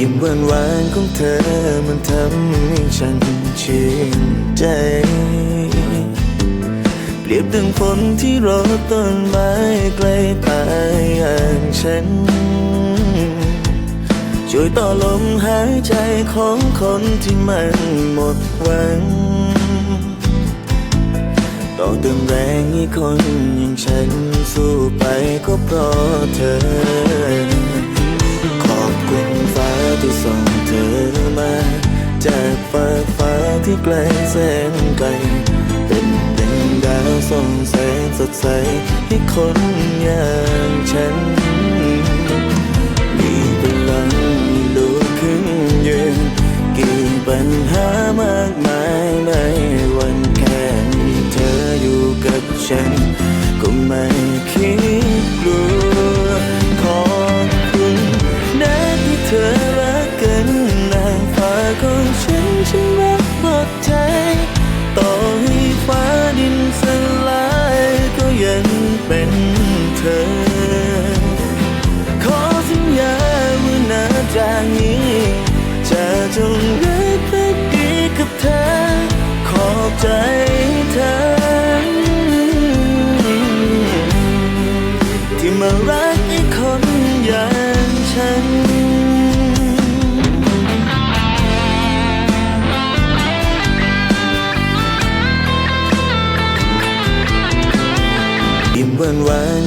ยิ้มหวานหวานของเธอมันทำให้ฉันชื่นใจ เปรียบดังฝนที่รดต้นไม้ใกล้ตายอย่างฉัน ช่วยต่อลมหายใจของคนที่มันหมดหวัง ต่อเติมแรงให้คนอย่างฉันสู้ไปก็เพราะเธอ ฟ้าฟ้าที่ไกลแสนไกล เป็นดังดาวส่องแสงสดใสให้คนอย่างฉัน มีพลังลุกขึ้นยืนกี่ปัญหามากมายไม่วันแค่มีเธออยู่กับฉัน ก็ไม่คิดกลัวขอบคุณนะที่เธอรักกัน จงรักแลอดีกับเธอ ขอบใจเธอ ที่มารักอีกคนอย่างฉันยิ้มหวาน